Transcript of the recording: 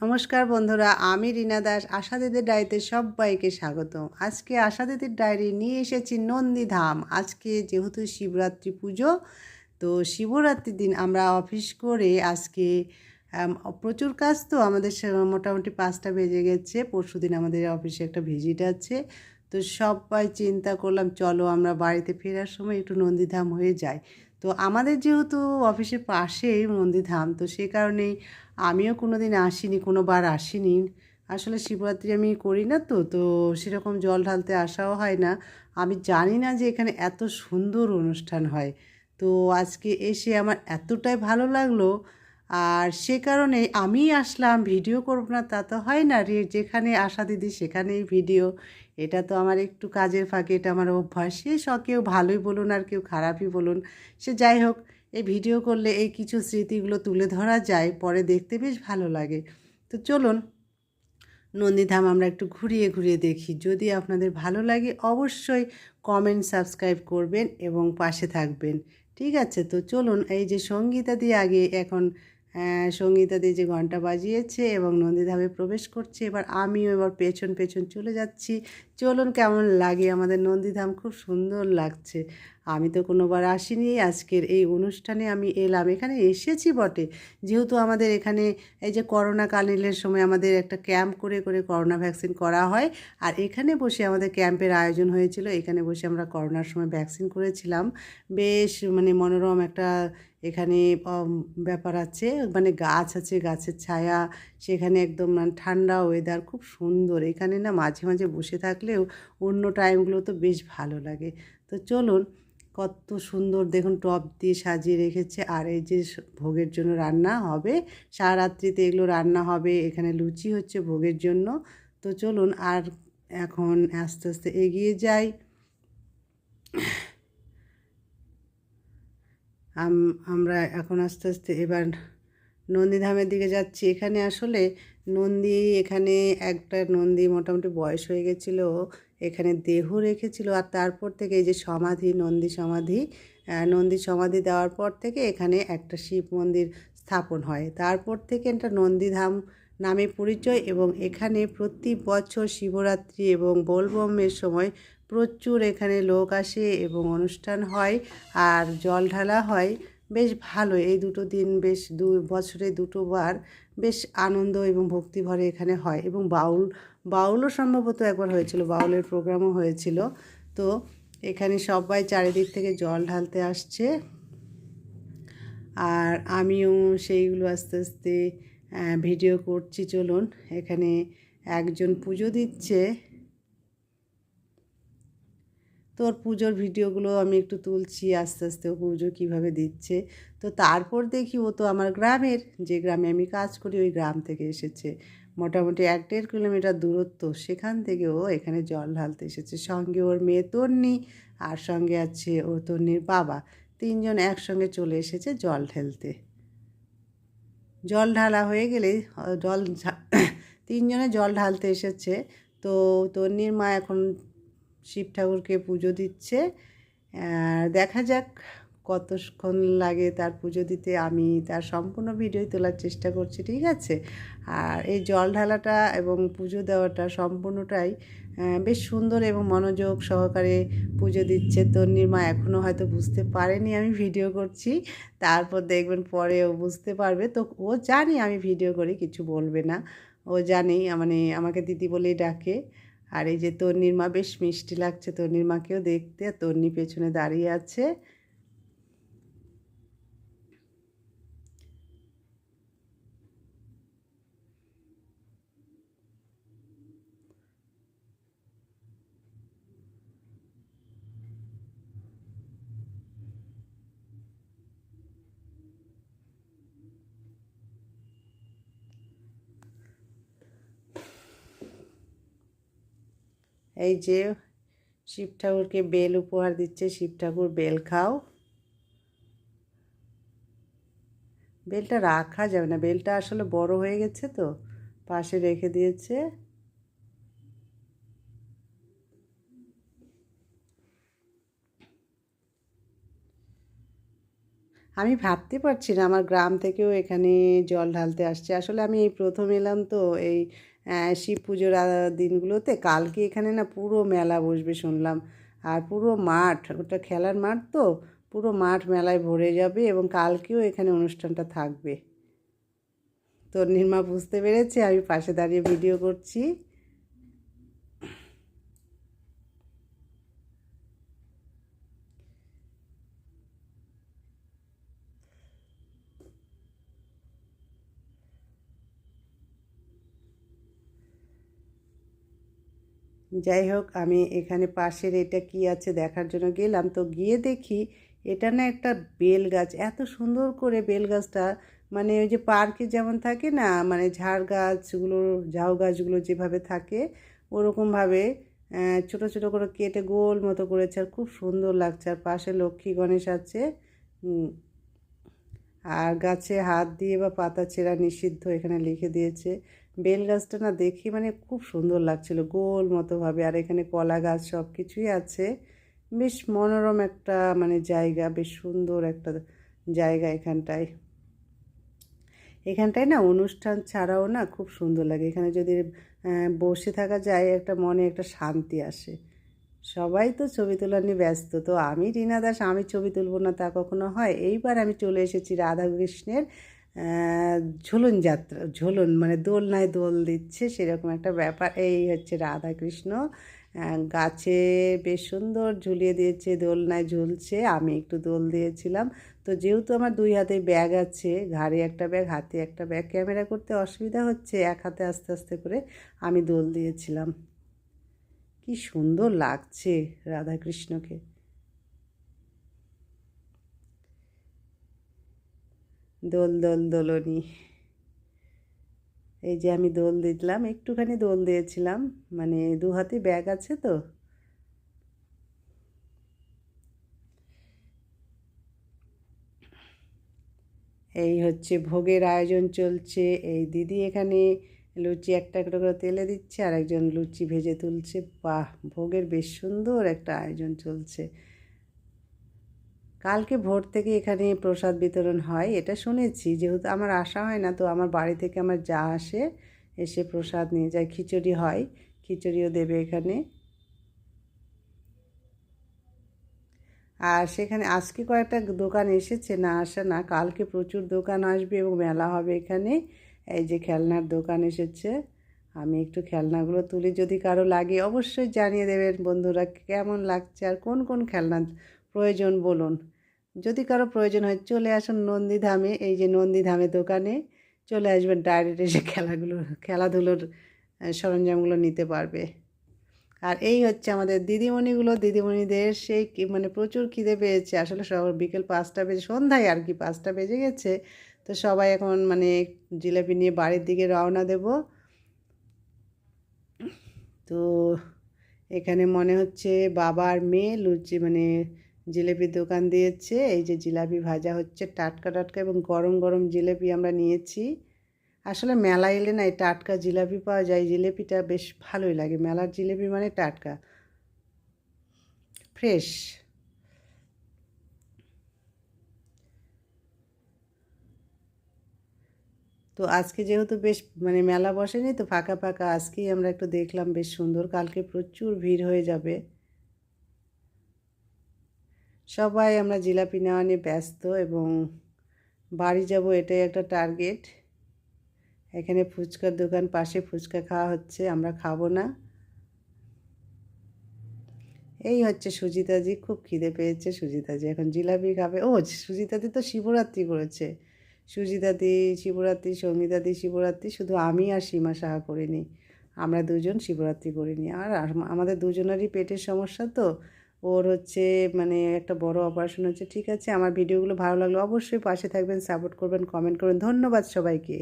নমস্কার বন্ধুরা, আমি রীনা দাস, আশা দিদির ডায়েরিতে সবাইকে স্বাগত আজকে আশা দিদির ডায়েরি নিয়ে এসেছি নন্দীধাম। আজকে যেহেতু শিবরাত্রি পুজো, তো শিবরাত্রির দিন আমরা অফিস করে আজকে প্রচুর কাজ তো আমাদের মোটামুটি পাঁচটা বেজে গেছে। পরশু দিন আমাদের অফিসে একটা ভিজিট আছে। তো সবাই চিন্তা করলাম, চলো আমরা বাড়িতে ফেরার সময় একটু নন্দীধাম হয়ে যাই। তো আমাদের যেহেতু অফিসের পাশেই নন্দীধাম, তো সে কারণেই আমিও কোনো দিন আসিনি কোনো বার আসিনি। আসলে শিবরাত্রি আমি করি না তো তো সেরকম জল ঢালতে আসাও হয় না। আমি জানি না যে এখানে এত সুন্দর অনুষ্ঠান হয়। তো আজকে এসে আমার এতটাই ভালো লাগল। আর সে কারণে আমি আসলাম, ভিডিও করব না, তা তো হয় না। রে যেখানে আসা দিদি, সেখানেই ভিডিও। এটা তো আমার একটু কাজের ফাঁকে, এটা আমার অভ্যাস। সে, কেউ ভালোই বলুন আর কেউ খারাপই বলুন। সে যাই হোক এই ভিডিও করলে এই কিছু স্মৃতিগুলো তুলে ধরা যায়, পরে দেখতে বেশ ভালো লাগে। তো চলুন, নন্দীধাম আমরা একটু ঘুরিয়ে ঘুরিয়ে দেখি। যদি আপনাদের ভালো লাগে, অবশ্যই কমেন্ট সাবস্ক্রাইব করবেন এবং পাশে থাকবেন। ঠিক আছে, তো চলুন, এই যে সঙ্গীতা দিয়ে আগে এখন সঙ্গীতা দিয়ে যে ঘণ্টা বাজিয়েছে এবং নন্দীধামে প্রবেশ করছে, এবার আমিও এবার পেছন পেছন চলে যাচ্ছি। চলুন কেমন লাগে আমাদের নন্দীধাম? খুব সুন্দর লাগছে। আমি তো কোনোবার আসিনি। আজকের এই অনুষ্ঠানে আমি এলাম। এখানে এসেছি বটে। যেহেতু আমাদের এখানে এই যে করোনা কালীনের সময় আমাদের একটা ক্যাম্প করে করে করোনা ভ্যাকসিন করা হয় আর এখানে বসে আমাদের ক্যাম্পের আয়োজন হয়েছিল। এখানে বসে আমরা করোনার সময় ভ্যাকসিন করেছিলাম। বেশ মানে মনোরম একটা এখানে ব্যাপার আছে। মানে গাছ আছে, গাছের ছায়া সেখানে একদম মানে ঠান্ডা ওয়েদার খুব সুন্দর। এখানে না মাঝে মাঝে বসে থাকলেও অন্য টাইমগুলো তো বেশ ভালো লাগে। তো চলুন, কত সুন্দর দেখুন টপ দিয়ে সাজিয়ে রেখেছে। আর এই যে ভোগের জন্য রান্না হবে সারা রাত্রিতে এগুলো রান্না হবে, এখানে লুচি হচ্ছে ভোগের জন্য। তো চলুন, আর এখন আস্তে আস্তে এগিয়ে যাই। আমরা এখন আস্তে আস্তে এবার নন্দীধামের দিকে যাচ্ছি। এখানে আসলে নন্দী, এখানে একটা নন্দী মোটামুটি বয়স হয়ে গেছিল, এখানে দেহ রেখেছিল আর তারপর থেকে এই যে সমাধি, নন্দী সমাধি নন্দী সমাধি দেওয়ার পর থেকে এখানে একটা শিব মন্দির স্থাপন হয়। তারপর থেকে এটা নন্দীধাম নামে পরিচয় এবং এখানে প্রতি বছর শিবরাত্রি এবং বোলবমের সময় প্রচুর এখানে লোক আসে এবং অনুষ্ঠান হয় আর জল ঢালা হয়। বেশ ভালো এই দুটো দিন বেশ দু বছরে দুটো বার বেশ আনন্দ এবং ভক্তিভরে এখানে হয় এবং বাউল, বাউলও সম্ভবত একবার হয়েছিল, বাউলের প্রোগ্রামও হয়েছিল। তো এখানে সবাই চারিদিক থেকে জল ঢালতে আসছে। আর আমিও সেইগুলো আস্তে আস্তে ভিডিও করছি। চলুন, এখানে একজন পুজো দিচ্ছে। তোর পুজোর ভিডিওগুলো আমি একটু তুলছি, আস্তে আস্তে ও পুজো কীভাবে দিচ্ছে। তো তারপর দেখি ও তো আমার গ্রামের, যে গ্রামে আমি কাজ করি ওই গ্রাম থেকে এসেছে। মোটামুটি এক দেড় কিলোমিটার দূরত্ব, সেখান থেকে ও এখানে জল ঢালতে এসেছে। সঙ্গে ওর মেয়ে তন্নি আর সঙ্গে আছে ও তন্নির বাবা। তিনজন একসঙ্গে চলে এসেছে জল ঢালতে। জল ঢালা হয়ে গেলে, জল তিনজনে জল ঢালতে এসেছে। তো তন্নির মা এখন শিব ঠাকুরকে পুজো দিচ্ছে। আর দেখা যাক কতক্ষণ লাগে তার পুজো দিতে। আমি তার সম্পূর্ণ ভিডিও তোলার চেষ্টা করছি, ঠিক আছে? আর এই জল ঢালাটা এবং পুজো দেওয়াটা সম্পূর্ণটাই বেশ সুন্দর এবং মনোযোগ সহকারে পুজো দিচ্ছে। তন্নির মা এখনও হয়তো বুঝতে পারেনি আমি ভিডিও করছি। তারপর দেখবেন পরে ও বুঝতে পারবে। তো ও জানি আমি ভিডিও করি কিছু বলবে না। ও জানি মানে আমাকে দিদি বলেই ডাকে। আর এই যে তন্নির মা বেশ মিষ্টি লাগছে। তন্নির মাকেও দেখতে তন্নি পেছনে দাঁড়িয়ে আছে। এই যে শিব ঠাকুরকে বেল উপহার দিচ্ছে, শিব ঠাকুর বেল খাও। বেলটা রাখা যাবে না, বেলটা আসলে বড় হয়ে গেছে তো, পাশে রেখে দিয়েছে। আমি ভাবতে পারছি না, আমার গ্রাম থেকেও এখানে জল ঢালতে আসছে। আসলে আমি এই প্রথম এলাম তো, এই শিব পুজোর দিনগুলোতে কালকে এখানে না পুরো মেলা বসবে শুনলাম। আর পুরো মাঠ, ওটা খেলার মাঠ তো, পুরো মাঠ মেলায় ভরে যাবে এবং কালকেও এখানে অনুষ্ঠানটা থাকবে। তো নির্মা বুঝতে পেরেছে, আমি পাশে দাঁড়িয়ে ভিডিও করছি। যাই হোক, আমি এখানে পাশের এটা কি আছে দেখার জন্য গেলাম। তো গিয়ে দেখি এটা না একটা বেল গাছ এত সুন্দর করে বেল গাছটা মানে ওই যে পার্কে যেমন থাকে না মানে ঝাড় গাছগুলো, ঝাউ গাছগুলো যেভাবে থাকে, ওরকমভাবে ছোট ছোট করে কেটে গোল মতো করেছে আর খুব সুন্দর লাগছে। আর পাশে লক্ষ্মী গণেশ আছে আর গাছে হাত দিয়ে বা পাতা ছেঁড়া নিষিদ্ধ এখানে লিখে দিয়েছে। বেল গাছটা না দেখি মানে খুব সুন্দর লাগছিল, গোল মতোভাবে। আর এখানে কলা গাছ সব কিছুই আছে। বেশ মনোরম একটা মানে জায়গা, বেশ সুন্দর একটা জায়গা এখানটায়। এখানটায় না অনুষ্ঠান ছাড়াও না খুব সুন্দর লাগে। এখানে যদি বসে থাকা যায় একটা মনে একটা শান্তি আসে। সবাই তো ছবি তোলা নিয়ে ব্যস্ত, তো আমি রীনা দাস, আমি ছবি তুলব না তা কখনো হয়? এইবার আমি চলে এসেছি রাধাকৃষ্ণের ঝুলন যাত্রা, ঝুলন মানে দোলনায় দোল দিচ্ছে, সেরকম একটা ব্যাপার। এই হচ্ছে রাধাকৃষ্ণ গাছে বেশ সুন্দর ঝুলিয়ে দিয়েছে, দোলনায় ঝুলছে, আমি একটু দোল দিয়েছিলাম। তো যেহেতু আমার দুই হাতে ব্যাগ আছে, ঘাড়ে একটা ব্যাগ, হাতে একটা ব্যাগ, ক্যামেরা করতে অসুবিধা হচ্ছে, এক হাতে আস্তে আস্তে করে আমি দোল দিয়েছিলাম। কি সুন্দর লাগছে রাধাকৃষ্ণকে। দোল দোল দোলনি। এই যে আমি দোল দিলাম, একটুখানি দোল দিয়েছিলাম মানে দু হাতে ব্যাগ আছে তো। এই হচ্ছে ভোগের আয়োজন চলছে। এই দিদি এখানে লুচি একটা একটা করে তেলে দিচ্ছে আর একজন লুচি ভেজে তুলছে। বাহ, ভোগের বেশ সুন্দর একটা আয়োজন চলছে। কালকে ভোর থেকে এখানে প্রসাদ বিতরণ হয়, এটা শুনেছি। যেহেতু আমার আসা হয় না, তো আমার বাড়ি থেকে আমার যা আসে, এসে প্রসাদ নিয়ে যায়। খিচুড়ি হয়, খিচুড়িও দেবে এখানে। আর সেখানে আজকে কয়েকটা দোকান এসেছে, না আসা না, কালকে প্রচুর দোকান আসবে এবং মেলা হবে এখানে। এই যে খেলনার দোকান এসেছে, আমি একটু খেলনাগুলো তুলি, যদি কারও লাগে অবশ্যই জানিয়ে দেবেন। বন্ধুরা, কেমন লাগছে আর কোন কোন খেলনা প্রয়োজন বলুন। যদি কারও প্রয়োজন হয়, চলে আসুন নন্দীধামে, এই যে নন্দীধামে দোকানে, চলে আসবেন ডাইরেক্ট এসে খেলাগুলো, খেলাধুলোর সরঞ্জামগুলো নিতে পারবে। আর এই হচ্ছে আমাদের দিদিমণিগুলো, দিদিমণিদের সেই মানে প্রচুর খিদে পেয়েছে। আসলে সব বিকেল পাঁচটা বেজে, সন্ধ্যায় আর কি পাঁচটা বেজে গেছে। তো সবাই এখন মানে জিলাপি নিয়ে বাড়ির দিকে রওনা দেব। তো এখানে মনে হচ্ছে বাবার মেয়ে লুচি মানে জিলেপির দোকান দিয়েছে, এই যে জিলাপি ভাজা হচ্ছে, টাটকা টাটকা এবং গরম গরম জিলেপি আমরা নিয়েছি। আসলে মেলা এলে না এই টাটকা জিলাপি পাওয়া যায়, জিলেপিটা বেশ ভালোই লাগে। মেলার জিলেপি মানে টাটকা। ফ্রেশ। তো আজকে যেহেতু বেশ মানে মেলা বসেনি, তো ফাঁকা ফাঁকা আজকেই আমরা একটু দেখলাম বেশ সুন্দর। কালকে প্রচুর ভিড় হয়ে যাবে। সবাই আমরা জিলাপি নেওয়া নিয়ে ব্যস্ত এবং বাড়ি যাব এটাই একটা টার্গেট এখানে ফুচকার দোকান, পাশে ফুচকা খাওয়া হচ্ছে, আমরা খাব না। এই হচ্ছে সুজিতাজি খুব খিদে পেয়েছে সুজিতাজি এখন জিলাপি খাবে। ও সুজিতাদি তো শিবরাত্রি করেছে। সুজিতাদি শিবরাত্রি সঙ্গীতাদি শিবরাত্রি, শুধু আমি আর সীমা সাহা করিনি। আমরা দুজন শিবরাত্রি করিনি। আর আমাদের দুজনেরই পেটের সমস্যা তো। ওর হচ্ছে মানে একটা বড় অপারেশন হচ্ছে। ঠিক আছে, আমার ভিডিওগুলো ভালো লাগল অবশ্যই পাশে থাকবেন সাপোর্ট করবেন কমেন্ট করবেন। ধন্যবাদ সবাইকে।